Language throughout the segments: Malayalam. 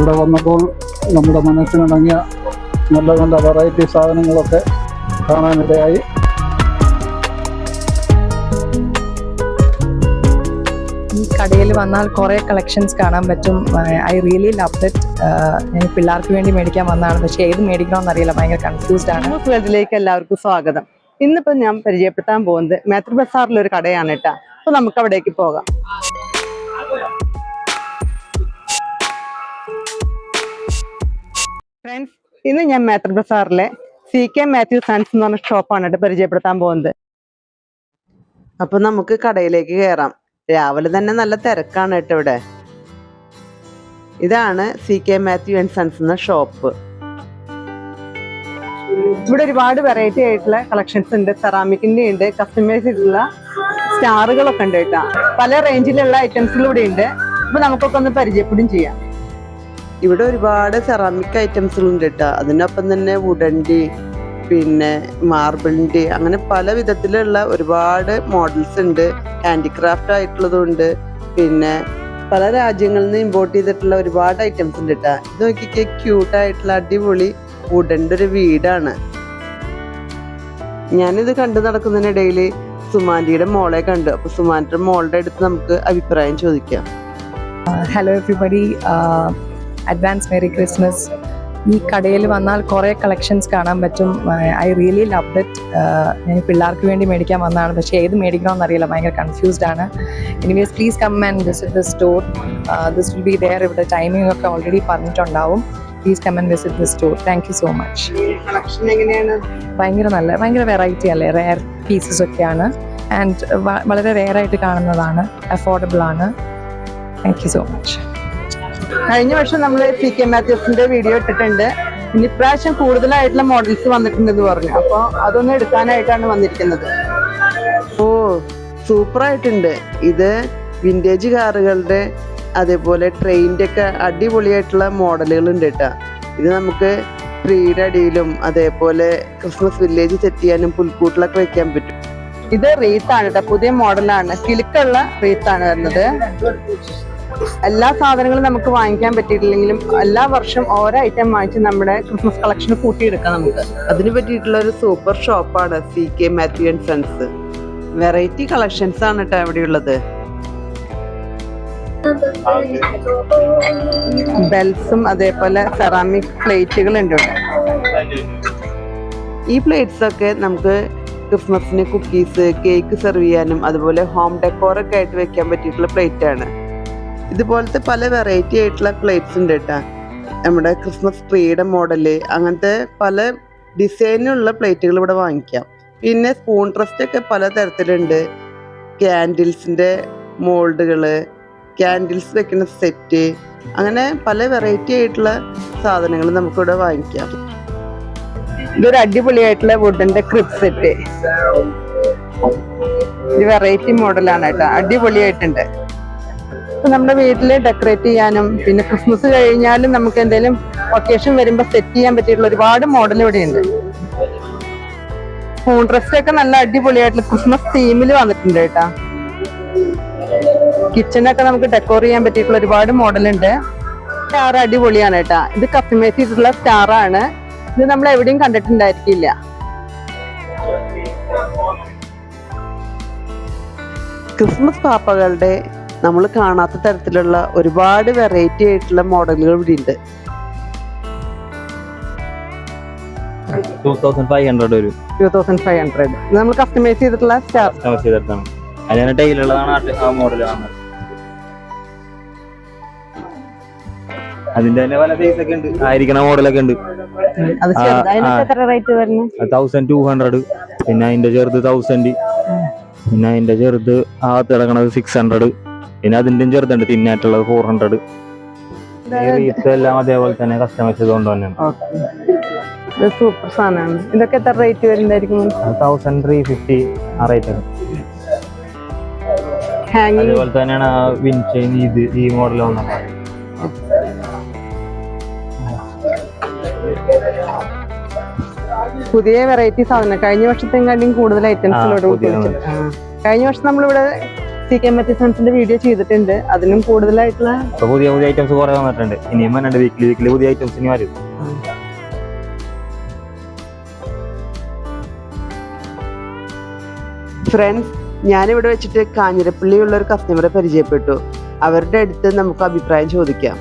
ഇവിടെ വന്നപ്പോൾ നമ്മുടെ മനസ്സിനിണങ്ങിയ നല്ല നല്ല വെറൈറ്റി സാധനങ്ങളൊക്കെ കാണാനിടയായി. ഈ കടയിൽ വന്നാൽ കുറേ കളക്ഷൻസ് കാണാൻ പറ്റും. ഐ റിയലി ലവ് ദറ്റ് ഞാൻ പിള്ളേർക്ക് വേണ്ടി മേടിക്കാൻ വന്നതാണ്. പക്ഷേ ഏത് മേടിക്കണമെന്ന് അറിയില്ല. ഭയങ്കര കൺഫ്യൂസ്ഡ് ആണ്. വേൾഡിലേക്ക് എല്ലാവർക്കും സ്വാഗതം. ഇന്നിപ്പോൾ ഞാൻ പരിചയപ്പെടുത്താൻ പോകുന്നത് മേത്ര ബസാറിലൊരു ഒരു കടയാണ് കേട്ടോ. അപ്പോൾ നമുക്ക് അവിടേക്ക് പോകാം. ഫ്രണ്ട്സ് ഇന്ന് ഞാൻ മാത്ര ബസാറിലെ സി കെ മാത്യു സൺസ് എന്ന് പറഞ്ഞ ഷോപ്പാണ് പരിചയപ്പെടുത്താൻ പോകുന്നത്. അപ്പൊ നമുക്ക് കടയിലേക്ക് കയറാം രാവിലെ തന്നെ നല്ല തിരക്കാണ് കേട്ടോ ഇവിടെ. ഇതാണ് C K Mathew and sons എന്ന ഷോപ്പ് ഇവിടെ ഒരുപാട് വെറൈറ്റി ആയിട്ടുള്ള കളക്ഷൻസ് ഉണ്ട്. സെറാമിക്കിന്റെ ഉണ്ട് കസ്റ്റമൈസ് ചെയ്തിട്ടുള്ള സ്റ്റാറുകളൊക്കെ ഉണ്ട് കേട്ടോ. പല റേഞ്ചിലുള്ള ഐറ്റംസുകൾ ഇവിടെ ഉണ്ട്. അപ്പൊ നമുക്കൊക്കെ ഒന്ന് പരിചയപ്പെടും ചെയ്യാം. ഇവിടെ ഒരുപാട് സെറാമിക് ഐറ്റംസുകൾ ഉണ്ട് കേട്ടോ അതിനൊപ്പം തന്നെ വുഡന്റെ പിന്നെ മാർബിളിന്റെ അങ്ങനെ പല വിധത്തിലുള്ള ഒരുപാട് മോഡൽസ് ഉണ്ട്. ഹാൻഡിക്രാഫ്റ്റ് ആയിട്ടുള്ളതുണ്ട്. പിന്നെ പല രാജ്യങ്ങളിൽ നിന്ന് ഇമ്പോർട്ട് ചെയ്തിട്ടുള്ള ഒരുപാട് ഐറ്റംസ് ഉണ്ട് കേട്ടോ ഇത് നോക്കിക്കേ ക്യൂട്ട് ആയിട്ടുള്ള അടിപൊളി വുഡന്റെ ഒരു വീടാണ്. ഞാനിത് കണ്ടു നടക്കുന്നതിനിടയിൽ സുമാന്റിയുടെ മോളെ കണ്ടു. അപ്പോൾ സുമാന്റിയുടെ മോളുടെ അടുത്ത് നമുക്ക് അഭിപ്രായം ചോദിക്കാം. Hello everybody advance merry Christmas ഈ കടയിൽ വന്നാൽ കുറേ കളക്ഷൻസ് കാണാൻ പറ്റും. ഐ റിയലി ലവ് ഇറ്റ് ഞാൻ പിള്ളേർക്ക് വേണ്ടി മേടിക്കാൻ വന്നതാണ്. പക്ഷേ ഏത് മേടിക്കണമെന്ന് അറിയില്ല. ഭയങ്കര കൺഫ്യൂസ്ഡ് ആണ്. Anyways please come and visit the store this will be there ഇവിടെ ടൈമിംഗ് ഒക്കെ ഓൾറെഡി പറഞ്ഞിട്ടുണ്ടാവും. Please come and visit the store thank you so much ഭയങ്കര നല്ല ഭയങ്കര വെറൈറ്റി അല്ലേ? റെയർ പീസസ് ഒക്കെയാണ്. ആൻഡ് വളരെ റെയർ ആയിട്ട് കാണുന്നതാണ്. അഫോർഡബിൾ ആണ്. താങ്ക് യു സോ മച്ച് കഴിഞ്ഞ വർഷം നമ്മൾ സി കെ മാത്യൂസിന്റെ വീഡിയോ ഇട്ടിട്ടുണ്ട്. ഇനി ഇപ്രാവശ്യം കൂടുതലായിട്ടുള്ള മോഡൽസ് വന്നിട്ടുണ്ടെന്ന് പറഞ്ഞു. അപ്പൊ അതൊന്ന് എടുക്കാനായിട്ടാണ് വന്നിരിക്കുന്നത്. ഓ സൂപ്പർ ആയിട്ടുണ്ട് ഇത് വിന്റേജ് കാറുകളുടെ അതേപോലെ ട്രെയിനിന്റെ ഒക്കെ അടിപൊളിയായിട്ടുള്ള മോഡലുകൾ ഉണ്ട് കേട്ടോ. ഇത് നമുക്ക് ട്രീയുടെ അടിയിലും അതേപോലെ ക്രിസ്മസ് വില്ലേജ് സെറ്റ് ചെയ്യാനും പുൽക്കൂട്ടിലൊക്കെ വെക്കാൻ പറ്റും. ഇത് റീത്താണ് കേട്ടോ. പുതിയ മോഡലാണ് കിലുക്കുള്ള റീത്താണ് വരുന്നത്. എല്ലാ സാധനങ്ങളും നമുക്ക് വാങ്ങിക്കാൻ പറ്റിയിട്ടില്ലെങ്കിലും എല്ലാ വർഷം ഓരോ ഐറ്റം വാങ്ങിച്ച് നമ്മുടെ ക്രിസ്മസ് കളക്ഷൻ കൂട്ടിയെടുക്കാം നമുക്ക്. അതിന് പറ്റിയിട്ടുള്ള ഒരു സൂപ്പർ ഷോപ്പാണ് C K Mathew and sons variety collections ആണ് കേട്ടോ ഇവിടെയുള്ളത് ബെൽസും അതേപോലെ സെറാമിക് പ്ലേറ്റുകൾ ഉണ്ട് ഈ പ്ലേറ്റ്സ് ഒക്കെ നമുക്ക് ക്രിസ്മസിന് കുക്കീസ് കേക്ക് സെർവ് ചെയ്യാനും അതുപോലെ ഹോം ഡെക്കോറൊക്കെ ആയിട്ട് വെക്കാൻ പറ്റിയിട്ടുള്ള പ്ലേറ്റ് ആണ്. ഇതുപോലത്തെ പല വെറൈറ്റി ആയിട്ടുള്ള പ്ലേറ്റ്സ് ഉണ്ട് കേട്ടോ നമ്മുടെ ക്രിസ്മസ് ട്രീയുടെ മോഡൽ അങ്ങനത്തെ പല ഡിസൈനുള്ള പ്ലേറ്റുകൾ ഇവിടെ വാങ്ങിക്കാം. പിന്നെ സ്പൂൺ ട്രസ്റ്റ് ഒക്കെ പല തരത്തിലുണ്ട് ക്യാൻഡിൽസിന്റെ മോൾഡുകൾ ക്യാൻഡിൽസ് വെക്കുന്ന സെറ്റ് അങ്ങനെ പല വെറൈറ്റി ആയിട്ടുള്ള സാധനങ്ങൾ നമുക്കിവിടെ വാങ്ങിക്കാം. ഇതൊരു അടിപൊളിയായിട്ടുള്ള വുഡിന്റെ ക്രിപ് സെറ്റ് വെറൈറ്റി മോഡലാണ് കേട്ടോ അടിപൊളിയായിട്ടുണ്ട്. നമ്മുടെ വീട്ടിൽ ഡെക്കറേറ്റ് ചെയ്യാനും പിന്നെ ക്രിസ്മസ് കഴിഞ്ഞാലും നമുക്ക് എന്തെങ്കിലും ഒക്കേഷൻ വരുമ്പോൾ സെറ്റ് ചെയ്യാൻ പറ്റിയിട്ടുള്ള ഒരുപാട് മോഡൽ ഇവിടെ ഉണ്ട് സ്പൂൺ ഡ്രസ് ഒക്കെ നല്ല അടിപൊളിയായിട്ടുള്ള ക്രിസ്മസ് തീമിൽ വന്നിട്ടുണ്ട് കേട്ടാ. കിച്ചണൊക്കെ നമുക്ക് ഡെക്കോർ ചെയ്യാൻ പറ്റിയിട്ടുള്ള ഒരുപാട് മോഡൽ ഉണ്ട്. സ്റ്റാർ അടിപൊളിയാണ് കേട്ടാ. ഇത് കസ്റ്റമൈസ് ചെയ്തിട്ടുള്ള സ്റ്റാർ ആണ്. ഇത് നമ്മൾ എവിടെയും കണ്ടിട്ടുണ്ടായിരിക്കില്ല. ക്രിസ്മസ് പാപ്പകളുടെ നമ്മൾ കാണാത്ത തരത്തിലുള്ള ഒരുപാട് വെറൈറ്റി ആയിട്ടുള്ള മോഡലുകൾ ഇവിടെ ഉണ്ട് നമ്മൾ കസ്റ്റമൈസ് ചെയ്തിട്ടുള്ള അതിന്റെ തന്നെ പല സൈസ് ഒക്കെ ഉണ്ട്. ആയിരിക്കണ മോഡലൊക്കെ ഉണ്ട്. തൗസൻഡ് ടു ഹൺഡ്രഡ് പിന്നെ അതിന്റെ ചെറുത് തൗസൻഡ് പിന്നെ അതിന്റെ ചെറുത് ആ തിളങ്ങണത് സിക്സ് ഹൺഡ്രഡ് പിന്നെ അതിന്റെ ചെറുതുണ്ട് തിന്നായിട്ടുള്ളത് ഫോർ ഹൺഡ്രഡ് എല്ലാം അതേപോലെ തന്നെ കസ്റ്റമൈസ് ചെയ്തുകൊണ്ട് തന്നെയാണ് സൂപ്പർ സാധനമാണ്. ഇതൊക്കെ എത്ര റേറ്റ് വരുന്നതായിരിക്കും? തൗസൻഡ് ത്രീ ഫിഫ്റ്റി ആ റേറ്റ് ആണ്. അതുപോലെ തന്നെയാണ് ആ വിൻചെയിൻ ഇത് ഈ മോഡൽ വന്ന പുതിയ വെറൈറ്റി സാധനം. കഴിഞ്ഞ വർഷത്തെക്കാളും കൂടുതൽ ഐറ്റംസ് കഴിഞ്ഞ വർഷം നമ്മളിവിടെ സി കെ മറ്റിസൺസിന്റെ വീഡിയോ ചെയ്തിട്ടുണ്ട്. അതിനും കൂടുതലായിട്ടുള്ള പുതിയ പുതിയ ഐറ്റംസ് കുറെ വന്നിട്ടുണ്ട്. ഇനിയും വന്നിട്ടുണ്ട് വീക്കിലി വീക്കിലി പുതിയ ഐറ്റംസ് ഇനി വരും. ഫ്രണ്ട്സ് ഞാനിവിടെ വെച്ചിട്ട് കാഞ്ഞിരപ്പള്ളിയുള്ള ഒരു കസ്റ്റമറെ പരിചയപ്പെട്ടു. അവരുടെ അടുത്ത് നമുക്ക് അഭിപ്രായം ചോദിക്കാം.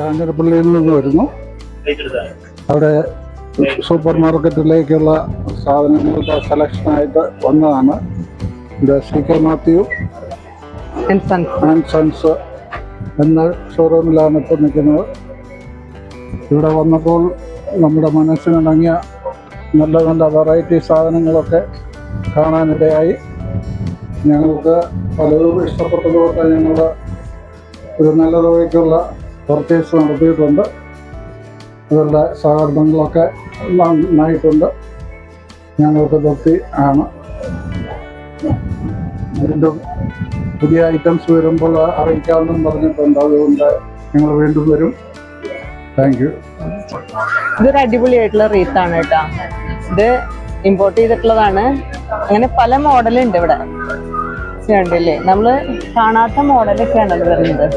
കാഞ്ഞിരപ്പള്ളിയിൽ നിന്ന് വരുന്നു. അവിടെ സൂപ്പർ മാർക്കറ്റിലേക്കുള്ള സാധനങ്ങളുടെ സെലക്ഷനായിട്ട് വന്നതാണ്. ഇത് C K Mathew and sons എന്ന ഷോറൂമിലാണ് ഇപ്പോൾ നിൽക്കുന്നത്. ഇവിടെ വന്നപ്പോൾ നമ്മുടെ മനസ്സിനിണങ്ങിയ നല്ല നല്ല വെറൈറ്റി സാധനങ്ങളൊക്കെ കാണാനിടയായി. ഞങ്ങൾക്ക് പലതും ഇഷ്ടപ്പെട്ടതുകൊണ്ട് ഞങ്ങൾ ഒരു നല്ല തുകയ്ക്കുള്ള പർച്ചേസ് നടത്തിയിട്ടുണ്ട്. അവരുടെ സഹകരണങ്ങളൊക്കെ നന്നായിട്ടുണ്ട്. ഞങ്ങൾക്ക് തൃപ്തി ആണ്. വീണ്ടും പുതിയ ഐറ്റംസ് വരുമ്പോൾ അറിയിക്കാമെന്നും പറഞ്ഞിട്ടുണ്ട്. അതുകൊണ്ട് ഞങ്ങൾ വീണ്ടും വരും. താങ്ക് യു ഇതൊരു അടിപൊളിയായിട്ടുള്ള റീത്താണ് കേട്ടോ. ഇത് ഇമ്പോർട്ട് ചെയ്തിട്ടുള്ളതാണ്. അങ്ങനെ പല മോഡലുണ്ട് ഇവിടെ. കണ്ടില്ലേ? നമ്മൾ കാണാത്ത മോഡലൊക്കെയാണ് അത് വരുന്നത്.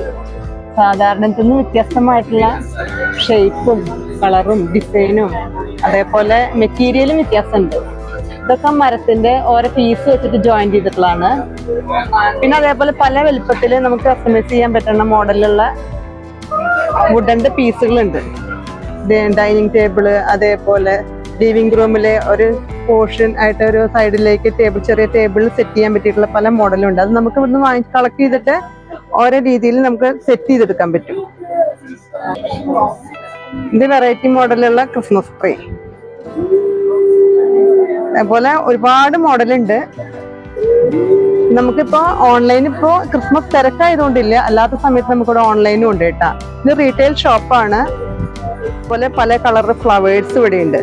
സാധാരണത്തിൽ നിന്ന് വ്യത്യസ്തമായിട്ടുള്ള ഷേപ്പും കളറും ഡിസൈനും അതേപോലെ മെറ്റീരിയലും വ്യത്യാസമുണ്ട്. ഇതൊക്കെ മരത്തിന്റെ ഓരോ പീസ് വെച്ചിട്ട് ജോയിൻ ചെയ്തിട്ടുള്ളതാണ്. പിന്നെ അതേപോലെ പല വലുപ്പത്തിൽ നമുക്ക് കസ്റ്റമൈസ് ചെയ്യാൻ പറ്റുന്ന മോഡലിലുള്ള വുഡന്റെ പീസുകളുണ്ട് ഡൈനിങ് ടേബിൾ അതേപോലെ ലിവിംഗ് റൂമിലെ ഒരു പോർഷൻ ആയിട്ട് ഒരു സൈഡിലേക്ക് ടേബിൾ ചെറിയ ടേബിൾ സെറ്റ് ചെയ്യാൻ പറ്റിയിട്ടുള്ള പല മോഡലും ഉണ്ട് അത് നമുക്ക് ഇവിടുന്ന് വാങ്ങി കളക്ട് ചെയ്തിട്ട് ഓരോ രീതിയിൽ നമുക്ക് സെറ്റ് ചെയ്തെടുക്കാൻ പറ്റും. ഇത് വെറൈറ്റി മോഡലുള്ള ക്രിസ്മസ് ട്രീ അതേപോലെ ഒരുപാട് മോഡലുണ്ട്. നമുക്കിപ്പോ ഓൺലൈൻ ഇപ്പോ ക്രിസ്മസ് തിരക്കായതുകൊണ്ടില്ല. അല്ലാത്ത സമയത്ത് നമുക്കിവിടെ ഓൺലൈനും ഉണ്ട് കേട്ടാ. ഇത് റീറ്റെയിൽ ഷോപ്പാണ് അതുപോലെ പല കളർ ഫ്ലവേഴ്സ് ഇവിടെ ഉണ്ട്.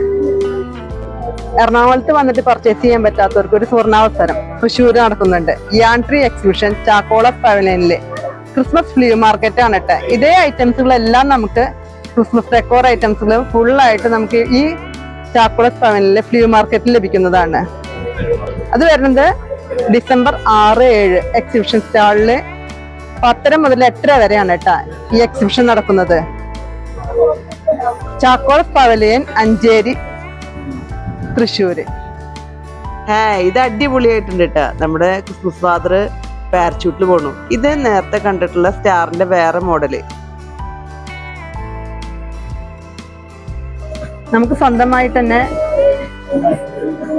എറണാകുളത്ത് വന്നിട്ട് പർച്ചേസ് ചെയ്യാൻ പറ്റാത്തവർക്ക് ഒരു സുവർണാവസരം തൃശ്ശൂർ നടക്കുന്നുണ്ട്. യാൻട്രി എക്സിബിഷൻ ചാക്കോള പവലിയനിൽ ക്രിസ്മസ് ഫ്ലീ മാർക്കറ്റ് ആണ് കേട്ടോ. ഇതേ ഐറ്റംസുകളെല്ലാം നമുക്ക് ക്രിസ്മസ് ഡെക്കോർ ഐറ്റംസുകൾ ഫുള്ളായിട്ട് നമുക്ക് ഈ ചാക്കോളസ് പവനിലെ ഫ്ലീ മാർക്കറ്റിൽ ലഭിക്കുന്നതാണ്. അത് വരുന്നത് ഡിസംബർ ആറ് ഏഴ് എക്സിബിഷൻ സ്റ്റാളിൽ പത്തര മുതൽ എട്ടര വരെയാണ് കേട്ടാ ഈ എക്സിബിഷൻ നടക്കുന്നത്. ചാക്കോളസ് പവലിയൻ അഞ്ചേരി തൃശ്ശൂര്. ഏ ഇത് അടിപൊളിയായിട്ടുണ്ട് കേട്ടാ. നമ്മുടെ ക്രിസ്മസ് ഫാദർ പാരച്യൂട്ടിൽ പോണു. ഇത് നേരത്തെ കണ്ടിട്ടുള്ള സ്റ്റാറിന്റെ വേറെ മോഡൽ നമുക്ക് സ്വന്തമായിട്ട് തന്നെ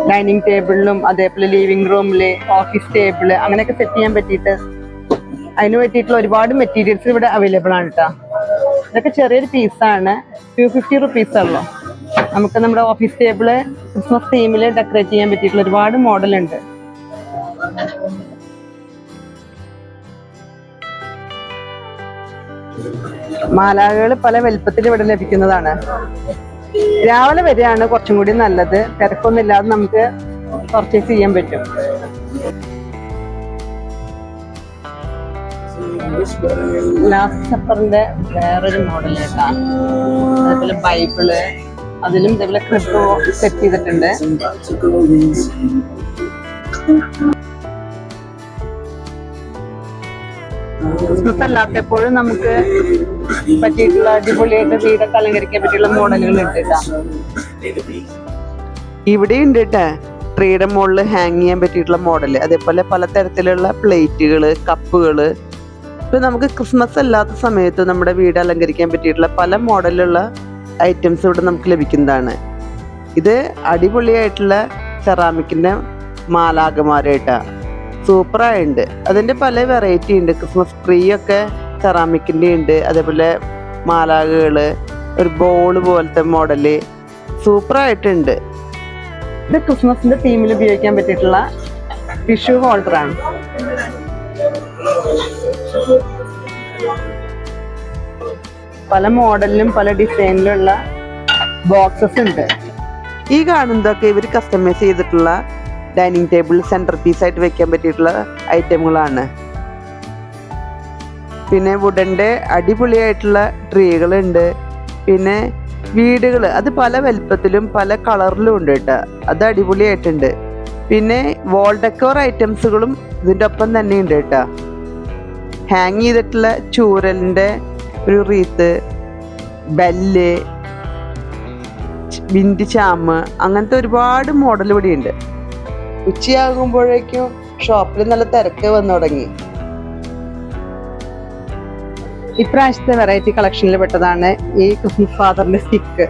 ഡൈനിങ് ടേബിളിലും അതേപോലെ ലിവിംഗ് റൂമിൽ ഓഫീസ് ടേബിൾ അങ്ങനെയൊക്കെ സെറ്റ് ചെയ്യാൻ പറ്റിയിട്ട് അതിന് പറ്റിയിട്ടുള്ള ഒരുപാട് മെറ്റീരിയൽസ് ഇവിടെ അവൈലബിൾ ആണ് കേട്ടോ. ഇതൊക്കെ ചെറിയൊരു പീസാണ് ടു ഫിഫ്റ്റി റുപ്പീസ് ഉള്ളൂ. നമുക്ക് നമ്മുടെ ഓഫീസ് ടേബിൾ ക്രിസ്മസ് തീമിൽ ഡെക്കറേറ്റ് ചെയ്യാൻ പറ്റിയിട്ടുള്ള ഒരുപാട് മോഡൽ ഉണ്ട്. മാലാകകൾ പല വലുപ്പത്തിൽ ഇവിടെ ലഭിക്കുന്നതാണ്. രാവിലെ വരെയാണ് കുറച്ചും കൂടി നല്ലത്. തിരക്കൊന്നും ഇല്ലാതെ നമുക്ക് പർച്ചേസ് ചെയ്യാൻ പറ്റും. ലാസ്റ്റ് സപ്പറിന്റെ വേറൊരു മോഡൽ കേട്ടാ അതേപോലെ ബൈബിൾ അതിലും ഇതേപോലെ ക്രിപ്റ്റോ സെറ്റ് ചെയ്തിട്ടുണ്ട്. ക്രിസ്മസ് അല്ലാത്തപ്പോഴും നമുക്ക് പറ്റിയിട്ടുള്ള അടിപൊളിയായിട്ട് വീടൊക്കെ അലങ്കരിക്കാൻ പറ്റിയുള്ള മോഡലുകൾ ഉണ്ട് ഇവിടെ ഉണ്ട് കേട്ടാ ട്രീയുടെ മുകളിൽ ഹാങ് ചെയ്യാൻ പറ്റിയിട്ടുള്ള മോഡൽ അതേപോലെ പലതരത്തിലുള്ള പ്ലേറ്റുകൾ കപ്പുകൾ ഇപ്പൊ നമുക്ക് ക്രിസ്മസ് അല്ലാത്ത സമയത്ത് നമ്മുടെ വീട് അലങ്കരിക്കാൻ പറ്റിയിട്ടുള്ള പല മോഡലുള്ള ഐറ്റംസ് ഇവിടെ നമുക്ക് ലഭിക്കുന്നതാണ്. ഇത് അടിപൊളിയായിട്ടുള്ള സെറാമിക്കിന്റെ മാലാകമാരായിട്ടാ സൂപ്പറായിട്ടുണ്ട് അതിന്റെ പല വെറൈറ്റി ഉണ്ട് ക്രിസ്മസ് ട്രീ ഒക്കെ സെറാമിക്കിന്റെ ഉണ്ട് അതേപോലെ മാലാകകൾ ഒരു ബോൾ പോലത്തെ മോഡൽ സൂപ്പറായിട്ടുണ്ട്. ഇത് ക്രിസ്മസിന്റെ തീമിൽ ഉപയോഗിക്കാൻ പറ്റിയിട്ടുള്ള ടിഷ്യൂ ഹോൾഡറാണ് പല മോഡലിലും പല ഡിസൈനിലുള്ള ബോക്സസ് ഉണ്ട് ഈ കാണുന്നതൊക്കെ ഇവർ കസ്റ്റമൈസ് ചെയ്തിട്ടുള്ള ഡൈനിങ് ടേബിൾ സെന്റർ പീസായിട്ട് വെക്കാൻ പറ്റിയിട്ടുള്ള ഐറ്റമുകളാണ് പിന്നെ വുഡന്റെ അടിപൊളിയായിട്ടുള്ള ട്രീകളുണ്ട്. പിന്നെ വീടുകൾ അത് പല വലിപ്പത്തിലും പല കളറിലും ഉണ്ട് കേട്ടോ. അത് അടിപൊളിയായിട്ടുണ്ട്. പിന്നെ വോൾ ഡെക്കോർ ഐറ്റംസുകളും ഇതിന്റെ ഒപ്പം തന്നെ ഉണ്ട് കേട്ടോ. ഹാങ് ചെയ്തിട്ടുള്ള ചൂരലിന്റെ ഒരു റീത്ത് ബെല്ല് ബിൻഡ് ചാമ് അങ്ങനത്തെ ഒരുപാട് മോഡൽ ഉണ്ട് ഉച്ചയാകുമ്പോഴേക്കും ഷോപ്പിൽ നല്ല തിരക്ക് വന്നു തുടങ്ങി. ഇപ്രാവശ്യത്തെ വെറൈറ്റി കളക്ഷനിൽ പെട്ടതാണ് ഈ ക്രിസ്മസ് ഫാദറിന്റെ സ്റ്റിക്ക്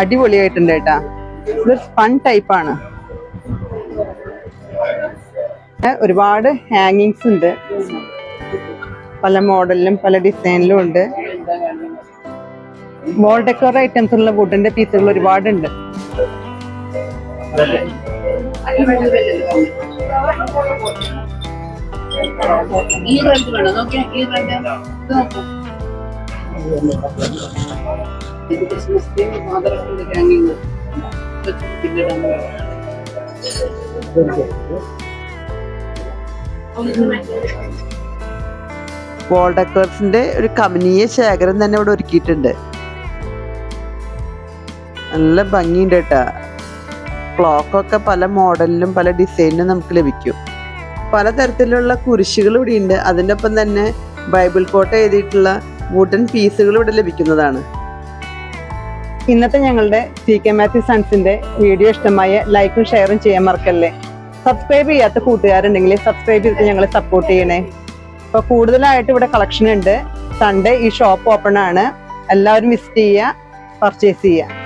അടിപൊളിയായിട്ടുണ്ട് കേട്ടാ. ഇത് ഫൺ ടൈപ്പാണ് ഒരുപാട് ഹാങ്ങിങ്സ് ഉണ്ട്. പല മോഡലിലും പല ഡിസൈനിലും ഉണ്ട്. വോൾ ഡെക്കോർ ഐറ്റംസ് ഉള്ള വുഡിന്റെ പീസുകൾ ഒരുപാടുണ്ട്. ഈ റെഡ് വേണം? നോക്കിയാ ഈ റെഡ് ഇത് നോക്കൂ. ഒരു കമനീയ ശേഖരം തന്നെ ഇവിടെ ഒരുക്കിയിട്ടുണ്ട്. നല്ല ഭംഗിയുണ്ട് കേട്ടാ. ക്ലോക്കൊക്കെ പല മോഡലിലും പല ഡിസൈനിലും നമുക്ക് ലഭിക്കും. പലതരത്തിലുള്ള കുരിശുകൾ ഇവിടെ ഉണ്ട് അതിന്റെ ഒപ്പം തന്നെ ബൈബിൾ കോട്ട എഴുതിയിട്ടുള്ള വുഡൻ പീസുകൾ ഇവിടെ ലഭിക്കുന്നതാണ്. ഇന്നത്തെ ഞങ്ങളുടെ സി കെ മാത്യു സൺസിന്റെ വീഡിയോ ഇഷ്ടമായ ലൈക്കും ഷെയറും ചെയ്യാൻ മറക്കല്ലേ? സബ്സ്ക്രൈബ് ചെയ്യാത്ത കൂട്ടുകാരുണ്ടെങ്കിൽ സബ്സ്ക്രൈബ് ചെയ്തിട്ട് ഞങ്ങളെ സപ്പോർട്ട് ചെയ്യണേ. ഇപ്പൊ കൂടുതലായിട്ട് ഇവിടെ കളക്ഷൻ ഉണ്ട്. സൺഡേ ഈ ഷോപ്പ് ഓപ്പൺ ആണ്. എല്ലാവരും വിസിറ്റ് ചെയ്യുക പർച്ചേസ് ചെയ്യുക.